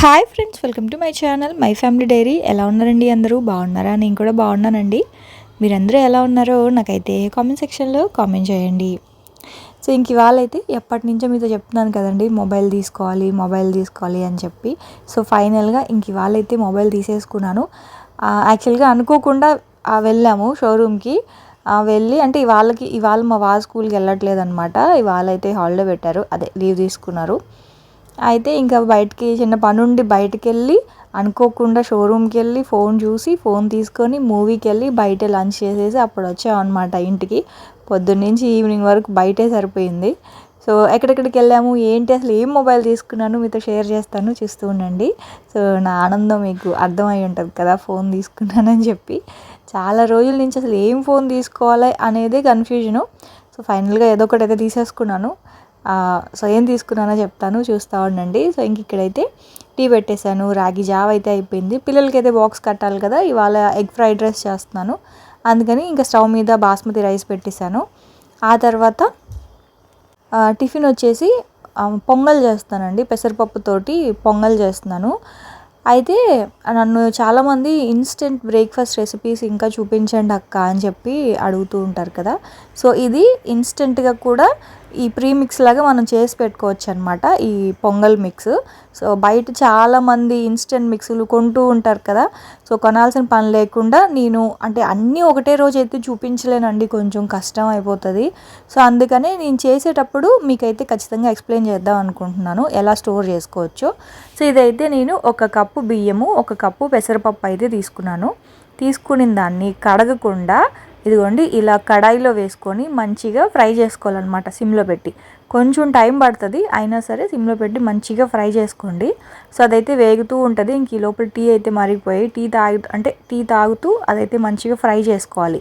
Hi friends welcome to my channel my family diary ఎలా ఉన్నారండి అందరూ? బాగున్నారా? నేను కూడా బాగున్నానండి. మీరందరూ ఎలా ఉన్నారో నాకైతే కామెంట్ సెక్షన్లో కామెంట్ చేయండి. సో ఇంక ఇవాళ అయితే ఎప్పటి నుంచో మీతో చెప్తున్నాను కదండి మొబైల్ తీసుకోవాలి మొబైల్ తీసుకోవాలి అని చెప్పి. సో ఫైనల్గా ఇంక ఇవాళ అయితే మొబైల్ తీసేసుకున్నాను యాక్చువల్గా అనుకోకుండా వెళ్ళాము షోరూమ్కి వెళ్ళి అంటే ఇవాళకి ఇవాళ మా వా స్కూల్కి వెళ్ళట్లేదు అనమాట ఇవాళ అయితే హాలిడే పెట్టారు. అదే లీవ్ తీసుకున్నారు. అయితే ఇంకా బయటికి చిన్న పని ఉండి బయటికి వెళ్ళి అనుకోకుండా షోరూమ్కి వెళ్ళి ఫోన్ చూసి ఫోన్ తీసుకొని మూవీకి వెళ్ళి బయట లంచ్ చేసేసి అప్పుడు వచ్చామన్నమాట ఇంటికి. పొద్దున్న నుంచి ఈవినింగ్ వరకు బయటే సరిపోయింది. సో ఎక్కడెక్కడికి వెళ్ళాము ఏంటి అసలు ఏం మొబైల్ తీసుకున్నాను మీతో షేర్ చేస్తాను చూస్తూ ఉండండి. సో నా ఆనందం మీకు అర్థమై ఉంటుంది కదా ఫోన్ తీసుకున్నానని చెప్పి. చాలా రోజుల నుంచి అసలు ఏం ఫోన్ తీసుకోవాలి అనేదే కన్ఫ్యూజను. సో ఫైనల్గా ఏదో ఒకటి అయితే తీసేసుకున్నాను. సో ఏం తీసుకున్నానో చెప్తాను చూస్తూ ఉండండి. సో ఇంక ఇక్కడైతే టీ పెట్టేశాను రాగి జావ అయితే అయిపోయింది. పిల్లలకి అయితే బాక్స్ కట్టాలి కదా ఇవాళ ఎగ్ ఫ్రైడ్ రైస్ చేస్తున్నాను. అందుకని ఇంకా స్టవ్ మీద బాస్మతి రైస్ పెట్టేశాను. ఆ తర్వాత టిఫిన్ వచ్చేసి పొంగల్ చేస్తానండి. పెసరపప్పుతోటి పొంగల్ చేస్తున్నాను. అయితే నన్ను చాలామంది ఇన్స్టెంట్ బ్రేక్ఫాస్ట్ రెసిపీస్ ఇంకా చూపించండి అక్క అని చెప్పి అడుగుతూ ఉంటారు కదా. సో ఇది ఇన్స్టెంట్గా కూడా ఈ ప్రీ మిక్స్ లాగా మనం చేసి పెట్టుకోవచ్చు అనమాట ఈ పొంగల్ మిక్స్ సో బయట చాలామంది ఇన్స్టెంట్ మిక్స్లు కొంటూ ఉంటారు కదా. సో కొనాల్సిన పని లేకుండా నేను అంటే అన్నీ ఒకటే రోజు అయితే చూపించలేనండి కొంచెం కష్టం అయిపోతుంది. సో అందుకనే నేను చేసేటప్పుడు మీకైతే ఖచ్చితంగా ఎక్స్ప్లెయిన్ చేద్దాం అనుకుంటున్నాను ఎలా స్టోర్ చేసుకోవచ్చో. సో ఇదైతే నేను ఒక కప్పు బియ్యము ఒక కప్పు పెసరపప్పు అయితే తీసుకున్నాను. తీసుకుని దాన్ని కడగకుండా ఇదిగోండి ఇలా కడాయిలో వేసుకొని మంచిగా ఫ్రై చేసుకోవాలన్నమాట సిమ్లో పెట్టి. కొంచెం టైం పడుతుంది అయినా సరే సిమ్లో పెట్టి మంచిగా ఫ్రై చేసుకోండి. సో అదైతే వేగుతూ ఉంటుంది ఇంక ఈ లోపల టీ అయితే మరిగిపోయి టీ తాగు అంటే టీ తాగుతూ అదైతే మంచిగా ఫ్రై చేసుకోవాలి.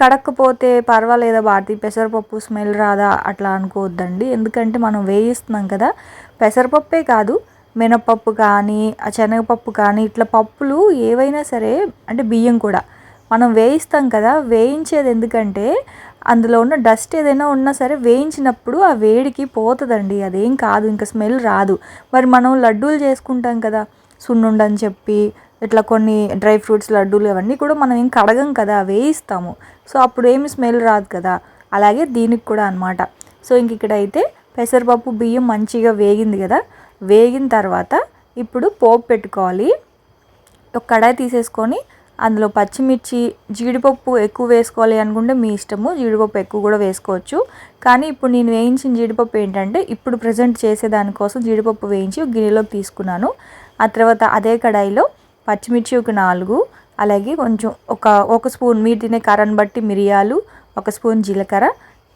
కడక్కపోతే పర్వాలేదా భారతి పెసరపప్పు స్మెల్ రాదా? అట్లా అనుకోవద్దండి. ఎందుకంటే మనం వేయిస్తున్నాం కదా పెసరపప్పే కాదు మినపప్పు కానీ ఆ శనగపప్పు కానీ ఇట్లా పప్పులు ఏవైనా సరే అంటే బియ్యం కూడా మనం వేయిస్తాం కదా వేయించేది ఎందుకంటే అందులో ఉన్న డస్ట్ ఏదైనా ఉన్నా సరే వేయించినప్పుడు ఆ వేడికి పోతుందండి. అదేం కాదు ఇంకా స్మెల్ రాదు. మరి మనం లడ్డూలు చేసుకుంటాం కదా సున్నుండని చెప్పి ఇట్లా కొన్ని డ్రై ఫ్రూట్స్ లడ్డూలు అవన్నీ కూడా మనం ఏం కడగం కదా వేయిస్తాము. సో అప్పుడు ఏమి స్మెల్ రాదు కదా. అలాగే దీనికి కూడా అనమాట సో ఇంక ఇక్కడ అయితే పెసరపప్పు బియ్యం మంచిగా వేగింది కదా. వేగిన తర్వాత ఇప్పుడు పోపు పెట్టుకోవాలి. ఒక కడాయి తీసేసుకొని అందులో పచ్చిమిర్చి జీడిపప్పు ఎక్కువ వేసుకోవాలి అనుకుంటే మీ ఇష్టము. జీడిపప్పు ఎక్కువ కూడా వేసుకోవచ్చు. కానీ ఇప్పుడు నేను వేయించిన జీడిపప్పు ఏంటంటే ఇప్పుడు ప్రజెంట్ చేసేదానికోసం జీడిపప్పు వేయించి గిన్నెలోకి తీసుకున్నాను. ఆ తర్వాత అదే కడాయిలో పచ్చిమిర్చి ఒక నాలుగు అలాగే కొంచెం ఒక ఒక స్పూన్ మీరు తినే కారాన్ని బట్టి మిరియాలు ఒక స్పూన్ జీలకర్ర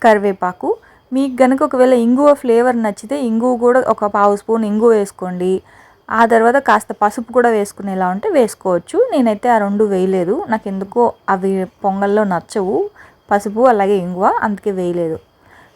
కరివేపాకు. మీకు గనుక ఒకవేళ ఇంగువ ఫ్లేవర్ నచ్చితే ఇంగువ కూడా ఒక పావు స్పూన్ ఇంగువ వేసుకోండి. ఆ తర్వాత కాస్త పసుపు కూడా వేసుకునేలా ఉంటే వేసుకోవచ్చు. నేనైతే ఆ రెండు వేయలేదు. నాకు ఎందుకో అవి పొంగల్లో నచ్చవు. పసుపు అలాగే ఇంగువ అందుకే వేయలేదు.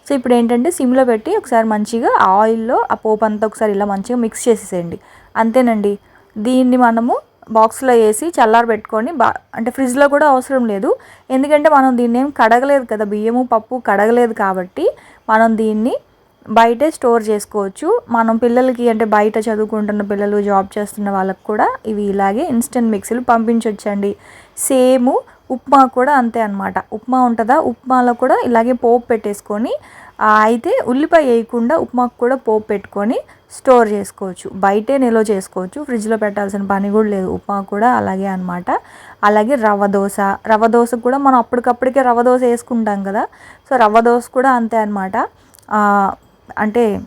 సో ఇప్పుడు ఏంటంటే సిమ్లో పెట్టి ఒకసారి మంచిగా ఆయిల్లో ఆ పోపు అంతా ఒకసారి ఇలా మంచిగా మిక్స్ చేసేసేయండి. అంతేనండి. దీన్ని మనము బాక్స్లో వేసి చల్లారి పెట్టుకొని బా అంటే ఫ్రిడ్జ్లో కూడా అవసరం లేదు. ఎందుకంటే మనం దీన్ని ఏం కడగలేదు కదా. బియ్యము పప్పు కడగలేదు కాబట్టి మనం దీన్ని బయటే స్టోర్ చేసుకోవచ్చు. మనం పిల్లలకి అంటే బయట చదువుకుంటున్న పిల్లలు జాబ్ చేస్తున్న వాళ్ళకి కూడా ఇవి ఇలాగే ఇన్స్టెంట్ మిక్సీలు పంపించవచ్చండి సేమ్ ఉప్మా కూడా అంతే అనమాట ఉప్మా ఉంటుందా? ఉప్మాలో కూడా ఇలాగే పోపు పెట్టేసుకొని అయితే ఉల్లిపాయ వేయకుండా ఉప్మాకు కూడా పోపు పెట్టుకొని స్టోర్ చేసుకోవచ్చు. బయటే నిల్వ చేసుకోవచ్చు. ఫ్రిడ్జ్లో పెట్టాల్సిన పని కూడా లేదు. ఉప్మా కూడా అలాగే అనమాట అలాగే రవ్వ దోశ. రవ్వ దోశ కూడా మనం అప్పటికప్పటికే రవ్వ దోశ వేసుకుంటాం కదా? సో రవ్వ దోశ కూడా అంతే అనమాట అంటే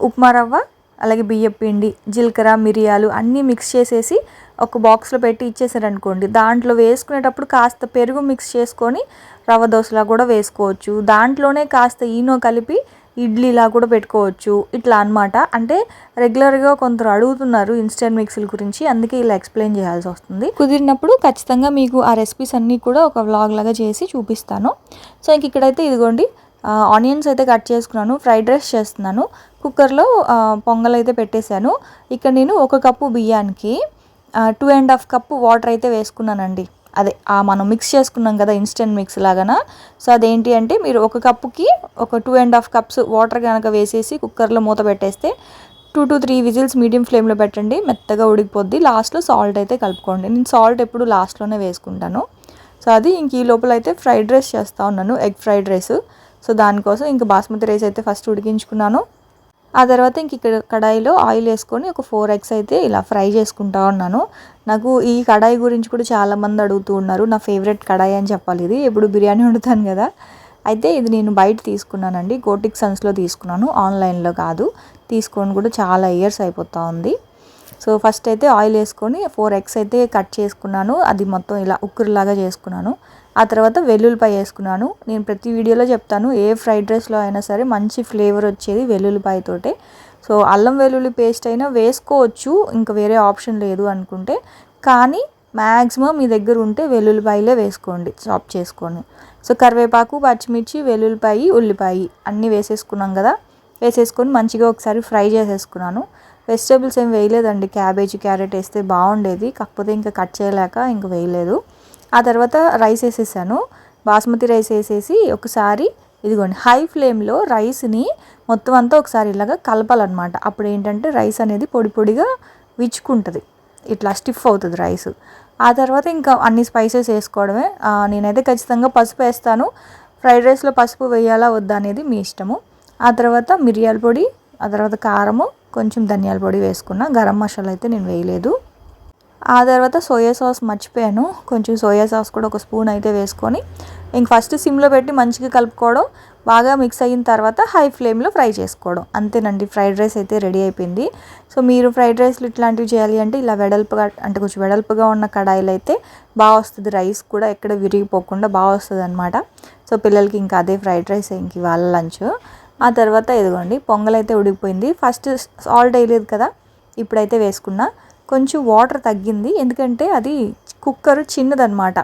ఉప్మా రవ్వ అలాగే బియ్యం పిండి జీలకర్ర మిరియాలు అన్నీ మిక్స్ చేసేసి ఒక బాక్స్లో పెట్టి ఇచ్చేసారనుకోండి. దాంట్లో వేసుకునేటప్పుడు కాస్త పెరుగు మిక్స్ చేసుకొని రవ్వ దోశలా కూడా వేసుకోవచ్చు. దాంట్లోనే కాస్త ఈనో కలిపి ఇడ్లీలా కూడా పెట్టుకోవచ్చు. ఇట్లా అన్నమాట. అంటే రెగ్యులర్గా కొందరు అడుగుతున్నారు ఇన్స్టెంట్ మిక్సీల గురించి. అందుకే ఇలా ఎక్స్ప్లెయిన్ చేయాల్సి వస్తుంది. కుదిరినప్పుడు ఖచ్చితంగా మీకు ఆ రెసిపీస్ అన్నీ కూడా ఒక వ్లాగ్ లాగా చేసి చూపిస్తాను. సో ఇంక ఇక్కడైతే ఇదిగోండి. ఆనియన్స్ అయితే కట్ చేసుకున్నాను ఫ్రైడ్ రైస్ చేస్తున్నాను. కుక్కర్లో పొంగల్ అయితే పెట్టేశాను. ఇక్కడ నేను ఒక కప్పు బియ్యానికి two and half cup water అయితే వేసుకున్నానండి. అదే ఆ మనం మిక్స్ చేసుకున్నాం కదా ఇన్స్టెంట్ మిక్స్ లాగాన? సో అదేంటి అంటే మీరు ఒక కప్పుకి ఒక two and half cups water కనుక వేసేసి కుక్కర్లో మూత పెట్టేస్తే two to three whistles medium ఫ్లేమ్లో పెట్టండి మెత్తగా ఉడికిపోద్ది. లాస్ట్లో సాల్ట్ అయితే కలుపుకోండి. నేను సాల్ట్ ఎప్పుడు లాస్ట్లోనే వేసుకుంటాను. సో అది ఇంక ఈ లోపల అయితే ఫ్రైడ్ రైస్ చేస్తూ ఉన్నాను ఎగ్ ఫ్రైడ్ రైస్ సో దానికోసం ఇంకా బాస్మతి రైస్ అయితే ఫస్ట్ ఉడికించుకున్నాను. ఆ తర్వాత ఇంక ఇక్కడ కడాయిలో ఆయిల్ వేసుకొని ఒక ఫోర్ ఎగ్స్ అయితే ఇలా ఫ్రై చేసుకుంటా ఉన్నాను. నాకు ఈ కడాయి గురించి కూడా చాలామంది అడుగుతూ ఉన్నారు. నా ఫేవరెట్ కడాయి అని చెప్పాలి ఇది. ఎప్పుడు బిర్యానీ వండుతాను కదా. అయితే ఇది నేను బయట తీసుకున్నానండి. గోటిక్ సన్స్లో తీసుకున్నాను. ఆన్లైన్లో కాదు. తీసుకొని కూడా చాలా ఇయర్స్ అయిపోతూ ఉంది. సో ఫస్ట్ అయితే ఆయిల్ వేసుకొని ఫోర్ ఎగ్స్ అయితే కట్ చేసుకున్నాను. అది మొత్తం ఇలా ఉక్కురులాగా చేసుకున్నాను. ఆ తర్వాత వెల్లుల్లిపాయ వేసుకున్నాను. నేను ప్రతి వీడియోలో చెప్తాను ఏ ఫ్రైడ్ రైస్లో అయినా సరే మంచి ఫ్లేవర్ వచ్చేది వెల్లుల్లిపాయతోటే సో అల్లం వెల్లుల్లి పేస్ట్ అయినా వేసుకోవచ్చు ఇంకా వేరే ఆప్షన్ లేదు అనుకుంటే. కానీ మ్యాక్సిమం మీ దగ్గర ఉంటే వెల్లుల్లిపాయలే వేసుకోండి చాప్ చేసుకొని సో కరివేపాకు పచ్చిమిర్చి వెల్లుల్లిపాయ ఉల్లిపాయ అన్నీ వేసేసుకున్నాం కదా. వేసేసుకొని మంచిగా ఒకసారి ఫ్రై చేసేసుకున్నాను. వెజిటేబుల్స్ ఏం వేయలేదండి. క్యాబేజీ క్యారెట్ వేస్తే బాగుండేది. కాకపోతే ఇంకా కట్ చేయలేక ఇంకా వేయలేదు. ఆ తర్వాత రైస్ వేసేసాను. బాస్మతి రైస్ వేసేసి ఒకసారి ఇదిగోండి హై ఫ్లేమ్లో రైస్ని మొత్తం అంతా ఒకసారి ఇలాగా కలపాలన్నమాట. అప్పుడు ఏంటంటే రైస్ అనేది పొడి పొడిగా విచ్చుకుంటుంది. ఇట్లా స్టిఫ్ అవుతుంది రైస్ ఆ తర్వాత ఇంకా అన్ని స్పైసెస్ వేసుకోవడమే. నేనైతే ఖచ్చితంగా పసుపు వేస్తాను. ఫ్రైడ్ రైస్లో పసుపు వేయాలా వద్దా అనేది మీ ఇష్టము. ఆ తర్వాత మిరియాల పొడి ఆ తర్వాత కారము కొంచెం ధనియాల పొడి వేసుకున్న. గరం మసాలా అయితే నేను వేయలేదు. ఆ తర్వాత సోయా సాస్ మర్చిపోయాను. కొంచెం సోయా సాస్ కూడా ఒక స్పూన్ అయితే వేసుకొని ఇంక ఫస్ట్ సిమ్లో పెట్టి మంచిగా కలుపుకోవడం బాగా మిక్స్ అయిన తర్వాత హై ఫ్లేమ్లో ఫ్రై చేసుకోవడం. అంతేనండి ఫ్రైడ్ రైస్ అయితే రెడీ అయిపోయింది. సో మీరు ఫ్రైడ్ రైస్లు ఇట్లాంటివి చేయాలి అంటే ఇలా వెడల్పుగా అంటే కొంచెం వెడల్పుగా ఉన్న కడాయిలు అయితే బాగా వస్తుంది. రైస్ కూడా ఎక్కడ విరిగిపోకుండా బాగా వస్తుంది అనమాట సో పిల్లలకి ఇంకా అదే ఫ్రైడ్ రైస్ ఇంక ఇవాళ లంచ్. ఆ తర్వాత ఇదిగోండి పొంగలైతే ఉడికిపోయింది. ఫస్ట్ సాల్ట్ వేయలేదు కదా ఇప్పుడైతే వేసుకున్నా. కొంచెం వాటర్ తగ్గింది ఎందుకంటే అది కుక్కర్ చిన్నదనమాట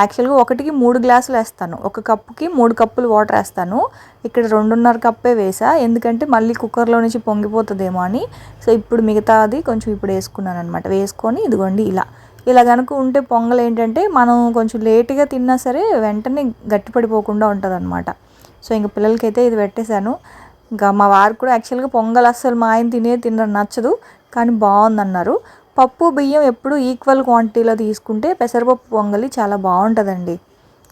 యాక్చువల్గా ఒకటికి మూడు గ్లాసులు వేస్తాను. ఒక కప్పుకి మూడు కప్పులు వాటర్ వేస్తాను. ఇక్కడ రెండున్నర కప్పే వేసా ఎందుకంటే మళ్ళీ కుక్కర్లో నుంచి పొంగిపోతుందేమో అని. సో ఇప్పుడు మిగతాది కొంచెం ఇప్పుడు వేసుకున్నాను అనమాట వేసుకొని ఇదిగోండి ఇలా. ఇలా కనుక ఉంటే పొంగల్ ఏంటంటే మనం కొంచెం లేట్గా తిన్నా సరే వెంటనే గట్టిపడిపోకుండా ఉంటుంది అనమాట సో ఇంక పిల్లలకైతే ఇది పెట్టేశాను. ఇంకా మా వారు కూడా యాక్చువల్గా పొంగల్ అస్సలు మా ఆయన తినే తినడం నచ్చదు. కానీ బాగుందన్నారు. పప్పు బియ్యం ఎప్పుడు ఈక్వల్ క్వాంటిటీలో తీసుకుంటే పెసరపప్పు పొంగలి చాలా బాగుంటుందండి.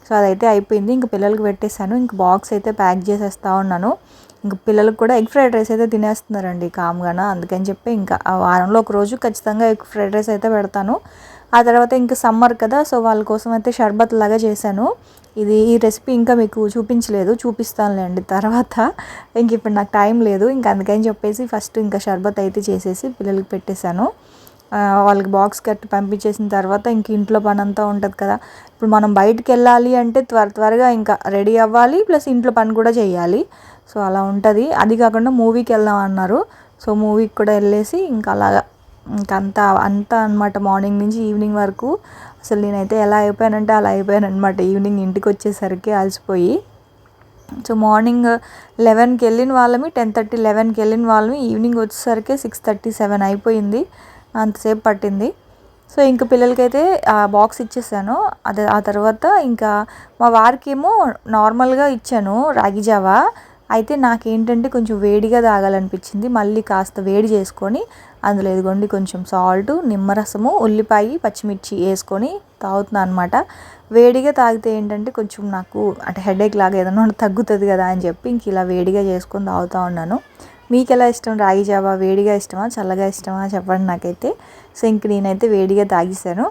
సో అదైతే అయిపోయింది. ఇంక పిల్లలకి పెట్టేశాను. ఇంక బాక్స్ అయితే ప్యాక్ చేసేస్తా ఉన్నాను. ఇంక పిల్లలకు కూడా ఎగ్ ఫ్రైడ్ రైస్ అయితే తినేస్తున్నారండి కామ్గాన. అందుకని చెప్పి ఇంకా ఆ వారంలో ఒక రోజు ఖచ్చితంగా ఎగ్ ఫ్రైడ్ రైస్ అయితే పెడతాను. ఆ తర్వాత ఇంకా సమ్మర్ కదా సో వాళ్ళ కోసం అయితే షర్బత్ లాగా చేశాను. ఇది ఈ రెసిపీ ఇంకా మీకు చూపించలేదు చూపిస్తానులేండి తర్వాత. ఇంక ఇప్పుడు నాకు టైం లేదు ఇంక అందుకని చెప్పేసి ఫస్ట్ ఇంకా షర్బత్ అయితే చేసేసి పిల్లలకి పెట్టేశాను. వాళ్ళకి బాక్స్ కట్టి పంపించేసిన తర్వాత ఇంక ఇంట్లో పని అంతా ఉంటుంది కదా. ఇప్పుడు మనం బయటికి వెళ్ళాలి అంటే త్వర త్వరగా ఇంకా రెడీ అవ్వాలి ప్లస్ ఇంట్లో పని కూడా చేయాలి. సో అలా ఉంటుంది. అది కాకుండా మూవీకి వెళ్దాం అన్నారు. సో మూవీకి కూడా వెళ్ళేసి ఇంకా అలాగా ఇంకంతా అంతా అనమాట మార్నింగ్ నుంచి ఈవినింగ్ వరకు అసలు నేనైతే ఎలా అయిపోయానంటే అలా అయిపోయాను అనమాట ఈవినింగ్ ఇంటికి వచ్చేసరికి అలసిపోయి. సో మార్నింగ్ లెవెన్కి వెళ్ళిన వాళ్ళమి టెన్ థర్టీ లెవెన్కి వెళ్ళిన వాళ్ళమి ఈవినింగ్ వచ్చేసరికి సిక్స్ థర్టీ సెవెన్ అయిపోయింది. అంతసేపు పట్టింది. సో ఇంకా పిల్లలకైతే ఆ బాక్స్ ఇచ్చేసాను. అది ఆ తర్వాత ఇంకా మా వారికి ఏమో నార్మల్గా ఇచ్చాను రాగి జావా. అయితే నాకేంటంటే కొంచెం వేడిగా తాగాలనిపించింది. మళ్ళీ కాస్త వేడి చేసుకొని అందులో ఇదిగోండి కొంచెం సాల్ట్ నిమ్మరసము ఉల్లిపాయ పచ్చిమిర్చి వేసుకొని తాగుతున్నాను అనమాట వేడిగా తాగితే ఏంటంటే కొంచెం నాకు అంటే హెడేక్ లాగా ఏదైనా తగ్గుతుంది కదా అని చెప్పి ఇంక ఇలా వేడిగా చేసుకొని తాగుతూ ఉన్నాను. మీకు ఎలా ఇష్టం? రాగి జావా వేడిగా ఇష్టమా? చల్లగా ఇష్టమా? చెప్పండి నాకైతే. సో ఇంక నేనైతే వేడిగా తాగేసాను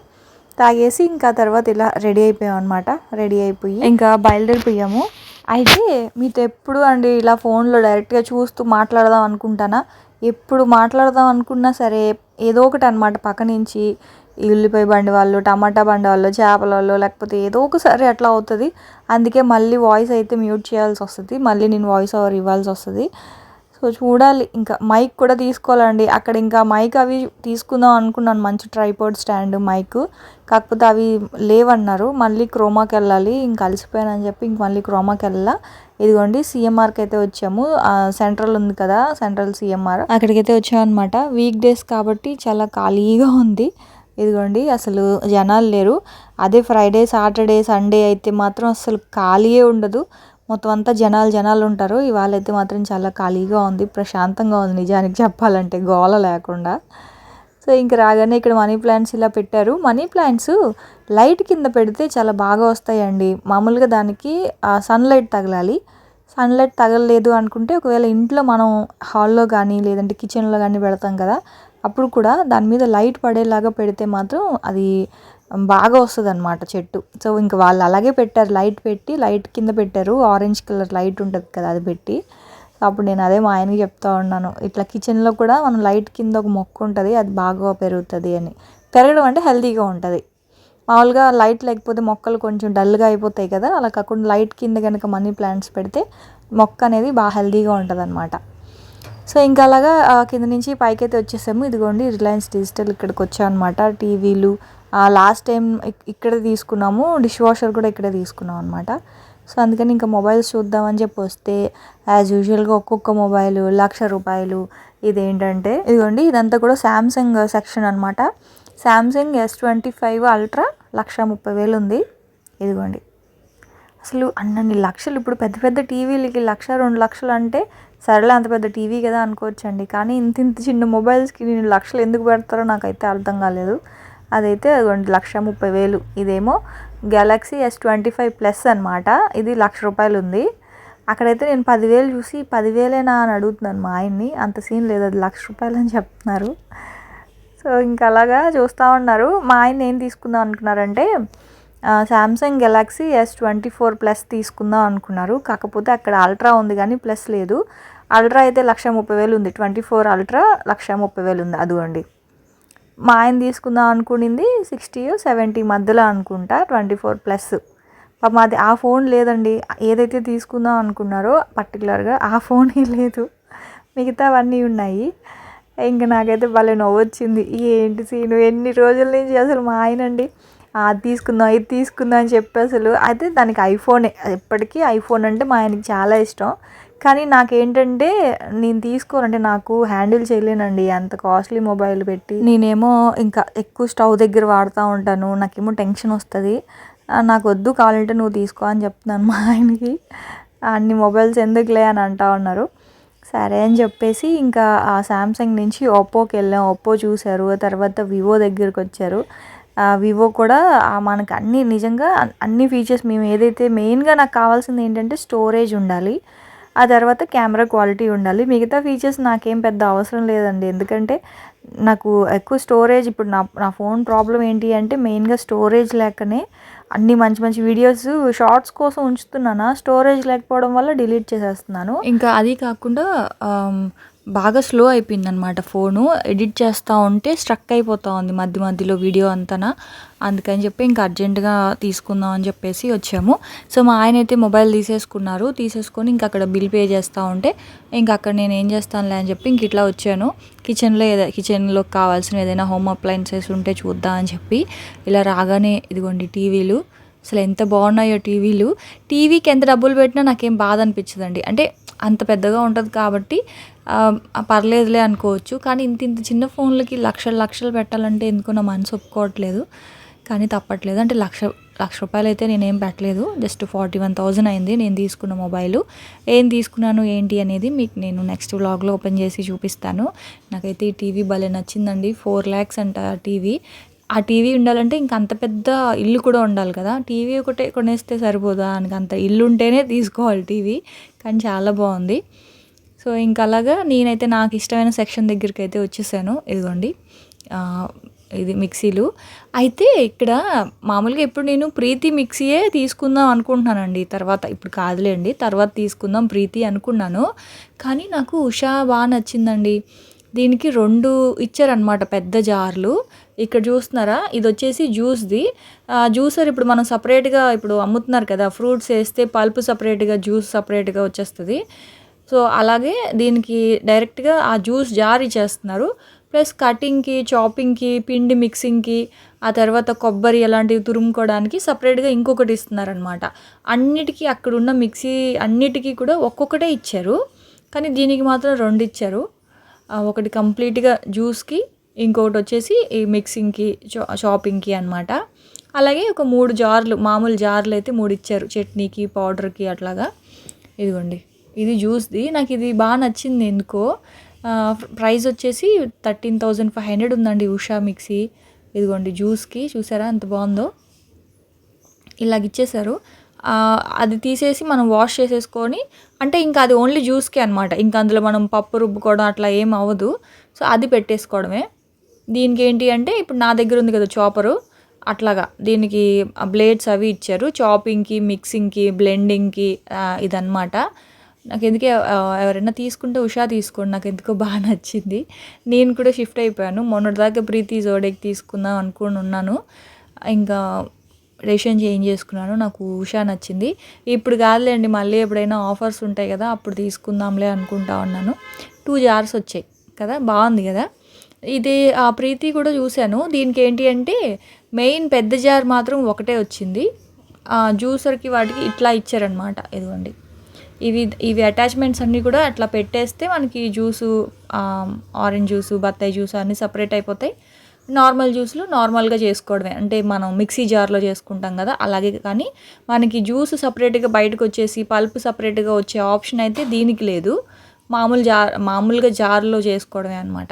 తాగేసి ఇంకా తర్వాత ఇలా రెడీ అయిపోయాం అనమాట రెడీ అయిపోయి ఇంకా బయలుదేరిపోయాము. అయితే మీతో ఎప్పుడు అండి ఇలా ఫోన్లో డైరెక్ట్గా చూస్తూ మాట్లాడదాం అనుకుంటానా? ఎప్పుడు మాట్లాడదాం అనుకున్నా సరే ఏదో ఒకటి అనమాట పక్క నుంచి ఉల్లిపాయ బండి వాళ్ళు టమాటా బండి వాళ్ళు చేపల వాళ్ళు లేకపోతే ఏదో ఒకసారి అట్లా అవుతుంది. అందుకే మళ్ళీ వాయిస్ అయితే మ్యూట్ చేయాల్సి వస్తుంది మళ్ళీ నేను వాయిస్ ఓవర్ ఇవ్వాల్సి వస్తుంది సో చూడాలి ఇంకా మైక్ కూడా తీసుకోవాలండి. అక్కడ ఇంకా మైక్ అవి తీసుకుందాం అనుకున్నాను మంచి ట్రైపోర్డ్ స్టాండ్ మైక్. కాకపోతే అవి లేవన్నారు మళ్ళీ క్రోమాకి వెళ్ళాలి ఇంక అలసిపోయానని చెప్పి ఇంక మళ్ళీ క్రోమాకి వెళ్ళా. ఇదిగోండి సీఎంఆర్కి అయితే వచ్చాము. సెంట్రల్ ఉంది కదా సెంట్రల్ సీఎంఆర్. అక్కడికైతే వచ్చామన్నమాట. వీక్ డేస్ కాబట్టి చాలా ఖాళీగా ఉంది. ఇదిగోండి అసలు జనాలు లేరు. అదే ఫ్రైడే సాటర్డే సండే అయితే మాత్రం అసలు ఖాళీయే ఉండదు. మొత్తం అంతా జనాలు జనాలు ఉంటారు. ఇవాళ అయితే మాత్రం చాలా ఖాళీగా ఉంది ప్రశాంతంగా ఉంది నిజానికి చెప్పాలంటే గోల లేకుండా. సో ఇంక రాగానే ఇక్కడ మనీ ప్లాంట్స్ ఇలా పెట్టారు. మనీ ప్లాంట్స్ లైట్ కింద పెడితే చాలా బాగా వస్తాయండి. మామూలుగా దానికి సన్లైట్ తగలాలి. సన్లైట్ తగలలేదు అనుకుంటే ఒకవేళ ఇంట్లో మనం హాల్లో కానీ లేదంటే కిచెన్లో కానీ పెడతాం కదా అప్పుడు కూడా దాని మీద లైట్ పడేలాగా పెడితే మాత్రం అది బాగా వస్తుంది అనమాట చెట్టు. సో ఇంకా వాళ్ళు అలాగే పెట్టారు. లైట్ పెట్టి లైట్ కింద పెట్టారు. ఆరెంజ్ కలర్ లైట్ ఉంటుంది కదా అది పెట్టి. అప్పుడు నేను అదే మా ఆయనకి చెప్తా ఉన్నాను. ఇట్లా కిచెన్లో కూడా మనం లైట్ కింద ఒక మొక్క ఉంటుంది. అది బాగా పెరుగుతుంది అని. పెరగడం అంటే హెల్తీగా ఉంటుంది. మామూలుగా లైట్ లేకపోతే మొక్కలు కొంచెం డల్గా అయిపోతాయి కదా. అలా కాకుండా లైట్ కింద కనుక మనీ ప్లాంట్స్ పెడితే మొక్క అనేది బాగా హెల్తీగా ఉంటుంది అనమాట సో ఇంకా అలాగా కింద నుంచి పైకైతే వచ్చేసాము. ఇదిగోండి రిలయన్స్ డిజిటల్ ఇక్కడికి వచ్చామన్నమాట. టీవీలు లాస్ట్ టైం ఇక్కడే తీసుకున్నాము డిష్ వాషర్ కూడా ఇక్కడే తీసుకున్నాం అనమాట సో అందుకని ఇంకా మొబైల్స్ చూద్దామని చెప్పి వస్తే యాజ్ యూజువల్గా ఒక్కొక్క మొబైల్ లక్ష రూపాయలు ఇదేంటంటే ఇదిగోండి ఇదంతా కూడా శాంసంగ్ సెక్షన్ అనమాట Samsung S twenty five ultra lakh ముప్పై వేలు ఉంది. ఇదిగోండి. అసలు అన్నన్ని లక్షలు ఇప్పుడు పెద్ద పెద్ద టీవీలకి లక్ష రెండు లక్షలు అంటే సరేలే అంత పెద్ద టీవీ కదా అనుకోవచ్చండి. కానీ ఇంత ఇంత చిన్న మొబైల్స్కి నేను లక్షలు ఎందుకు పెడతారో నాకైతే అర్థం కాలేదు. అదైతే అదిగోండి లక్ష ముప్పై వేలు. ఇదేమో Galaxy S twenty five plus అనమాట ఇది లక్ష రూపాయలు ఉంది. అక్కడైతే నేను పదివేలు చూసి పదివేలేనా అని అడుగుతున్నాను మా ఆయన్ని. అంత సీన్ లేదు అది లక్ష రూపాయలు అని చెప్తున్నారు. సో ఇంకా అలాగా చూస్తూ ఉన్నారు. మా ఆయన ఏం తీసుకుందాం అనుకున్నారంటే Samsung Galaxy S twenty four plus తీసుకుందాం అనుకున్నారు. కాకపోతే అక్కడ అల్ట్రా ఉంది కానీ ప్లస్ లేదు. అల్ట్రా అయితే లక్ష ముప్పై వేలు ఉంది. ట్వంటీ ఫోర్ అల్ట్రా లక్ష ముప్పై వేలు ఉంది. అదిగోండి. మా ఆయన తీసుకుందాం అనుకునింది సిక్స్టీ సెవెంటీ మధ్యలో అనుకుంటా ట్వంటీ ఫోర్ ప్లస్ పాపం అది ఆ ఫోన్ లేదండి. ఏదైతే తీసుకుందాం అనుకున్నారో పర్టికులర్గా ఆ ఫోనే లేదు. మిగతా అవన్నీ ఉన్నాయి. ఇంకా నాకైతే భలే నవ్వు వచ్చింది. ఏంటి సీను ఎన్ని రోజుల నుంచి అసలు మా ఆయన అండి? అది తీసుకుందాం ఇది తీసుకుందాం అని చెప్పి అసలు అయితే దానికి ఐఫోనే ఎప్పటికీ ఐఫోన్ అంటే మా ఆయనకి చాలా ఇష్టం. కానీ నాకేంటంటే నేను తీసుకోనంటే నాకు హ్యాండిల్ చేయలేనండి. అంత కాస్ట్లీ మొబైల్ పెట్టి. నేనేమో ఇంకా ఎక్కువ స్టవ్ దగ్గర వాడుతూ ఉంటాను. నాకేమో టెన్షన్ వస్తుంది. నాకు వద్దు కావాలంటే నువ్వు తీసుకో అని చెప్తున్నాను మా ఆయనకి. అన్ని మొబైల్స్ ఎందుకులే అని అంటా ఉన్నారు. సరే అని చెప్పేసి ఇంకా ఆ శాంసంగ్ నుంచి ఒప్పోకి వెళ్ళాం. ఒప్పో చూశారు. తర్వాత వివో దగ్గరికి వచ్చారు. వివో కూడా మనకు అన్ని నిజంగా అన్ని ఫీచర్స్ మేము ఏదైతే మెయిన్గా నాకు కావాల్సింది ఏంటంటే స్టోరేజ్ ఉండాలి. ఆ తర్వాత కెమెరా క్వాలిటీ ఉండాలి. మిగతా ఫీచర్స్ నాకేం పెద్ద అవసరం లేదండి. ఎందుకంటే నాకు ఎక్కువ స్టోరేజ్ ఇప్పుడు నా నా ఫోన్ ప్రాబ్లం ఏంటి అంటే మెయిన్గా స్టోరేజ్ లేకనే అన్ని మంచి మంచి వీడియోస్ షార్ట్స్ కోసం ఉంచుతున్నాను స్టోరేజ్ లేకపోవడం వల్ల డిలీట్ చేసేస్తున్నాను. ఇంకా అది కాకుండా బాగా స్లో అయిపోయింది అనమాట ఫోను. ఎడిట్ చేస్తూ ఉంటే స్ట్రక్ అయిపోతూ ఉంది మధ్య మధ్యలో వీడియో అంతనా. అందుకని చెప్పి ఇంకా అర్జెంటుగా తీసుకుందాం అని చెప్పేసి వచ్చాము. సో మా ఆయన అయితే మొబైల్ తీసేసుకున్నారు. తీసేసుకొని ఇంకా అక్కడ బిల్ పే చేస్తూ ఉంటే ఇంక అక్కడ నేను ఏం చేస్తానులే అని చెప్పి ఇంక ఇట్లా వచ్చాను. కిచెన్లో ఏదో కిచెన్లో కావాల్సిన ఏదైనా హోమ్ అప్లయన్సెస్ ఉంటే చూద్దాం అని చెప్పి ఇలా రాగానే ఇదిగోండి టీవీలు. అసలు ఎంత బాగున్నాయో టీవీలు. టీవీకి ఎంత డబ్బులు పెట్టినా నాకేం బాధ అనిపించదండి. అంటే అంత పెద్దగా ఉంటుంది కాబట్టి పర్లేదులే అనుకోవచ్చు. కానీ ఇంత ఇంత చిన్న ఫోన్లకి లక్షలు లక్షలు పెట్టాలంటే ఎందుకు నా మనసు ఒప్పుకోవట్లేదు. కానీ తప్పట్లేదు. అంటే లక్ష లక్ష రూపాయలు అయితే నేనేం పెట్టలేదు. జస్ట్ ఫార్టీ వన్ థౌజండ్ అయింది. నేను తీసుకున్న మొబైల్. ఏం తీసుకున్నాను ఏంటి అనేది మీకు నేను నెక్స్ట్ వ్లాగ్లో ఓపెన్ చేసి చూపిస్తాను. నాకైతే ఈ టీవీ భలే నచ్చిందండి. ఫోర్ ల్యాక్స్ అంట టీవీ. ఆ టీవీ ఉండాలంటే ఇంక అంత పెద్ద ఇల్లు కూడా ఉండాలి కదా. టీవీ ఒకటే కొనేస్తే సరిపోదా? అని అంత ఇల్లు ఉంటేనే తీసుకోవాలి టీవీ కానీ చాలా బాగుంది. సో ఇంక అలాగా నేనైతే నాకు ఇష్టమైన సెక్షన్ దగ్గరికి అయితే వచ్చేసాను. ఇదిగోండి. ఇది మిక్సీలు. అయితే ఇక్కడ మామూలుగా ఇప్పుడు నేను ప్రీతి మిక్సీయే తీసుకుందాం అనుకుంటున్నానండి. తర్వాత ఇప్పుడు కాదులేండి. తర్వాత తీసుకుందాం ప్రీతి అనుకున్నాను. కానీ నాకు ఉషా బాగా నచ్చిందండి. దీనికి రెండు ఇచ్చారనమాట పెద్ద జార్లు. ఇక్కడ చూస్తున్నారా? ఇది వచ్చేసి జ్యూస్ది జ్యూసర్ ఇప్పుడు మనం సపరేట్గా ఇప్పుడు అమ్ముతున్నారు కదా ఫ్రూట్స్ వేస్తే పల్పు సపరేట్గా జ్యూస్ సపరేట్గా వచ్చేస్తుంది. సో అలాగే దీనికి డైరెక్ట్గా ఆ జ్యూస్ జారీ చేస్తున్నారు ప్లస్ కటింగ్కి చాపింగ్కి పిండి మిక్సింగ్కి ఆ తర్వాత కొబ్బరి అలాంటివి తురుముకోవడానికి సపరేట్గా ఇంకొకటి ఇస్తున్నారనమాట. అన్నిటికీ అక్కడ ఉన్న మిక్సీ అన్నిటికీ కూడా ఒక్కొక్కటే ఇచ్చారు. కానీ దీనికి మాత్రం రెండు ఇచ్చారు. ఒకటి కంప్లీట్గా జ్యూస్కి ఇంకొకటి వచ్చేసి ఈ మిక్సింగ్కి షాపింగ్కి అనమాట అలాగే ఒక మూడు జార్లు మామూలు జార్లు అయితే మూడు ఇచ్చారు చట్నీకి పౌడర్కి అట్లాగా. ఇదిగోండి. ఇది జ్యూస్ది. నాకు ఇది బాగా నచ్చింది ఎందుకో. ప్రైస్ వచ్చేసి థర్టీన్ థౌజండ్ ఫైవ్ హండ్రెడ్ ఉందండి ఉషా మిక్సీ. ఇదిగోండి జ్యూస్కి. చూసారా ఎంత బాగుందో ఇలాగ ఇచ్చేసారు అది తీసేసి మనం వాష్ చేసేసుకొని అంటే ఇంకా అది ఓన్లీ జ్యూస్కే అనమాట ఇంకా అందులో మనం పప్పు రుబ్బుకోవడం అట్లా ఏం అవ్వదు. సో అది పెట్టేసుకోవడమే. దీనికి ఏంటి అంటే ఇప్పుడు నా దగ్గర ఉంది కదా చాపరు అట్లాగా. దీనికి బ్లేడ్స్ అవి ఇచ్చారు. చాపింగ్కి మిక్సింగ్కి బ్లెండింగ్కి ఇదనమాట నాకు ఎందుకే ఎవరైనా తీసుకుంటే ఉషా తీసుకోండి. నాకు ఎందుకో బాగా నచ్చింది. నేను కూడా షిఫ్ట్ అయిపోయాను. మొన్నటిదాకా ప్రీతి జోడేకి తీసుకుందాం అనుకుని ఉన్నాను. ఇంకా రేషన్ చేంజ్ చేసుకున్నాను. నాకు ఉషా నచ్చింది. ఇప్పుడు కాదులేండి మళ్ళీ ఎప్పుడైనా ఆఫర్స్ ఉంటాయి కదా అప్పుడు తీసుకుందాంలే అనుకుంటా ఉన్నాను. టూ జార్స్ వచ్చాయి కదా బాగుంది కదా? ఇది ఆ ప్రీతి కూడా చూశాను. దీనికి ఏంటి అంటే మెయిన్ పెద్ద జార్ మాత్రం ఒకటే వచ్చింది. జ్యూసర్కి వాటికి ఇట్లా ఇచ్చారనమాట ఇదిగోండి. ఇవి ఇవి అటాచ్మెంట్స్ అన్నీ కూడా అట్లా పెట్టేస్తే మనకి జ్యూసు ఆరెంజ్ జ్యూసు బత్తాయి జ్యూసు అన్నీ సపరేట్ అయిపోతాయి. నార్మల్ జ్యూస్లు నార్మల్గా చేసుకోవడమే. అంటే మనం మిక్సీ జార్లో చేసుకుంటాం కదా అలాగే కానీ మనకి జ్యూస్ సపరేట్గా బయటకు వచ్చేసి పల్ప్ సపరేట్గా వచ్చే ఆప్షన్ అయితే దీనికి లేదు. మామూలు జార్ మామూలుగా జార్లో చేసుకోవడమే అనమాట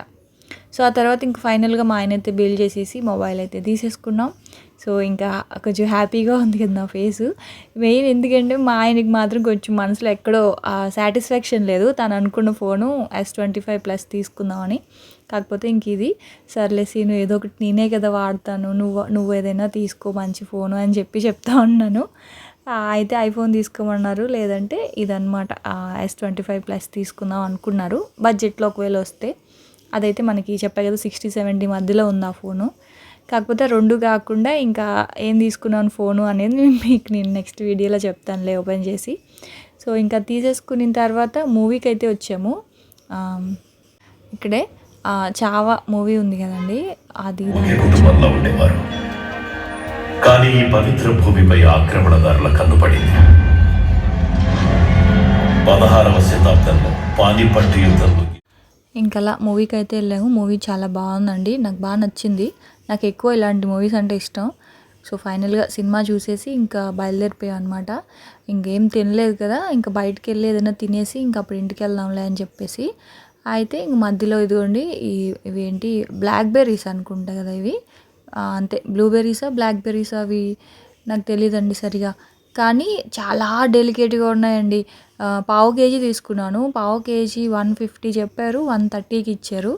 సో ఆ తర్వాత ఇంక ఫైనల్గా మా ఆయన అయితే బిల్ చేసేసి మొబైల్ అయితే తీసేసుకున్నాం. సో ఇంకా కొంచెం హ్యాపీగా ఉంది కదా నా ఫేసు. మెయిన్ ఎందుకంటే మా ఆయనకి మాత్రం కొంచెం మనసులో ఎక్కడో సాటిస్ఫాక్షన్ లేదు. తను అనుకున్న phone S twenty five plus తీసుకుందామని కాకపోతే ఇంక ఇది సర్లే సీను ఏదో ఒకటి నేనే కదా వాడతాను. నువ్వు నువ్వు ఏదైనా తీసుకో మంచి ఫోను అని చెప్పి చెప్తా ఉన్నాను. అయితే ఐఫోన్ తీసుకోమన్నారు. లేదంటే ఇదనమాట ఎస్ ట్వంటీ ఫైవ్ ప్లస్ తీసుకుందాం అనుకున్నారు. బడ్జెట్లో ఒకవేళ వస్తే. అదైతే మనకి చెప్పా కదా సిక్స్టీ సెవెంటీ మధ్యలో ఉంది ఆ ఫోను. కాకపోతే రెండు కాకుండా ఇంకా ఏం తీసుకున్నాను ఫోను అనేది మీకు నేను నెక్స్ట్ వీడియోలో చెప్తానులే ఓపెన్ చేసి. సో ఇంకా తీసేసుకున్న తర్వాత మూవీకి అయితే వచ్చాము ఇక్కడే చావా మూవీ ఉంది కదండి. అది ఉండేవారు. కానీ ఈ పవిత్ర భూమిపై ఆక్రమణదారుల కన్నుపడింది పదహారవ శతాబ్దంలో పానిపట్టు యుద్ధంలో ఇంకలా మూవీకి అయితే వెళ్ళాము. మూవీ చాలా బాగుందండి. నాకు బాగా నచ్చింది. నాకు ఎక్కువ ఇలాంటి మూవీస్ అంటే ఇష్టం. సో ఫైనల్గా సినిమా చూసేసి ఇంకా బయలుదేరిపోయాం అనమాట ఇంకేం తినలేదు కదా. ఇంకా బయటకు వెళ్ళి ఏదైనా తినేసి ఇంకా అప్పుడు ఇంటికి వెళ్దాంలే అని చెప్పేసి. అయితే ఇంక మధ్యలో ఇదిగోండి ఈ ఇవి ఏంటి బ్లాక్ బెర్రీస్ అనుకుంటా కదా ఇవి. అంతే. బ్లూబెర్రీసా బ్లాక్ బెర్రీస్ అవి? నాకు తెలియదండి సరిగా. కానీ చాలా డెలికేట్గా ఉన్నాయండి. పావు కేజీ తీసుకున్నాను. పావు కేజీ వన్ ఫిఫ్టీ చెప్పారు. వన్ థర్టీకి ఇచ్చారు.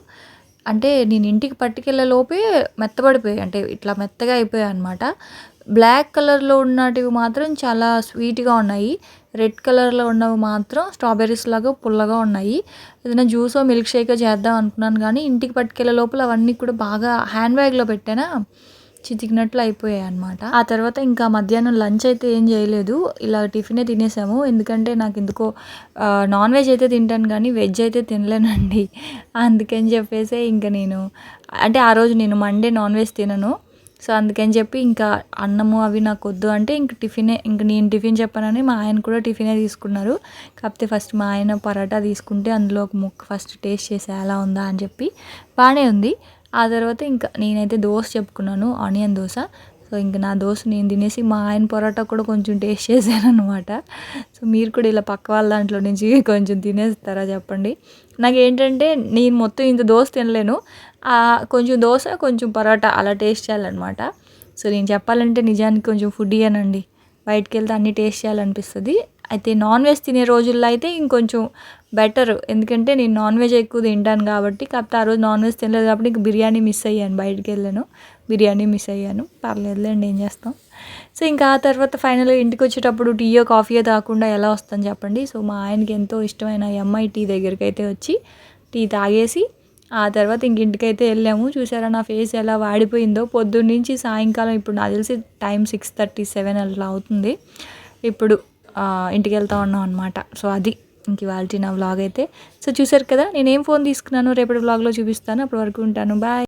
అంటే నేను ఇంటికి పట్టుకెళ్ళే లోపే మెత్తబడిపోయాయి. అంటే ఇట్లా మెత్తగా అయిపోయాయి అనమాట బ్లాక్ కలర్లో ఉన్నటివి మాత్రం చాలా స్వీట్గా ఉన్నాయి. రెడ్ కలర్లో ఉన్నవి మాత్రం స్ట్రాబెర్రీస్ లాగా పుల్లగా ఉన్నాయి. ఏదైనా జ్యూసో మిల్క్ షేక్ చేద్దాం అనుకున్నాను కానీ ఇంటికి పట్టుకెళ్ళే లోపల అవన్నీ కూడా బాగా హ్యాండ్ బ్యాగ్లో పెట్టానా? చితికినట్లు అయిపోయాయి అనమాట ఆ తర్వాత ఇంకా మధ్యాహ్నం లంచ్ అయితే ఏం చేయలేదు. ఇలా టిఫినే తినేసాము. ఎందుకంటే నాకు ఎందుకో నాన్ వెజ్ అయితే తింటాను కానీ వెజ్ అయితే తినలేనండి. అందుకని చెప్పేసి ఇంకా నేను అంటే ఆ రోజు నేను మండే నాన్ వెజ్ తినను. సో అందుకని చెప్పి ఇంకా అన్నము అవి నాకు వద్దు అంటే ఇంక టిఫినే ఇంక నేను టిఫిన్ చెప్పానని మా ఆయన కూడా టిఫినే తీసుకున్నారు. కాకపోతే ఫస్ట్ మా ఆయన పరాటా తీసుకుంటే అందులో ఒక ముక్క ఫస్ట్ టేస్ట్ చేసి ఎలా ఉందా అని చెప్పి బాగానే ఉంది. ఆ తర్వాత ఇంకా నేనైతే దోశ చెప్పుకున్నాను ఆనియన్ దోశ. సో ఇంక నా దోశ నేను తినేసి మా ఆయన పొరాటా కూడా కొంచెం టేస్ట్ చేశాను అనమాట సో మీరు కూడా ఇలా పక్క వాళ్ళ దాంట్లో నుంచి కొంచెం తినేస్తారా చెప్పండి. నాకు ఏంటంటే నేను మొత్తం ఇంత దోశ తినలేను. కొంచెం దోశ కొంచెం పరోటా అలా టేస్ట్ చేయాలన్నమాట. సో నేను చెప్పాలంటే నిజానికి కొంచెం ఫుడ్ ఇయ్యానండి బయటకు వెళ్తే అన్నీ టేస్ట్ చేయాలనిపిస్తుంది. అయితే నాన్ వెజ్ తినే రోజుల్లో అయితే ఇంకొంచెం బెటర్. ఎందుకంటే నేను నాన్ వెజ్ ఎక్కువ తింటాను కాబట్టి కాకపోతే ఆ రోజు నాన్ వెజ్ తినలేదు కాబట్టి ఇంక బిర్యానీ మిస్ అయ్యాను. బయటికి వెళ్ళాను బిర్యానీ మిస్ అయ్యాను. పర్లేదులేండి ఏం చేస్తాం. సో ఇంకా ఆ తర్వాత ఫైనల్గా ఇంటికి వచ్చేటప్పుడు టీయో కాఫీయో తాగకుండా ఎలా వస్తాను చెప్పండి. సో మా ఆయనకి ఎంతో ఇష్టమైన ఎంఐ టీ దగ్గరికి అయితే వచ్చి టీ తాగేసి ఆ తర్వాత ఇంక ఇంటికైతే వెళ్ళాము. చూసారా నా ఫేస్ ఎలా వాడిపోయిందో. పొద్దున్న నుంచి సాయంకాలం ఇప్పుడు నాకు తెలిసి టైం సిక్స్ థర్టీ సెవెన్ అట్లా అవుతుంది. ఇప్పుడు ఇంటికి వెళ్తా ఉన్నాం అనమాట సో అది. ఇంక ఇవాళ నా వ్లాగ్ అయితే. సో చూసారు కదా నేనేం ఫోన్ తీసుకున్నాను రేపటి వ్లాగ్లో చూపిస్తాను. అప్పటి వరకు ఉంటాను. బాయ్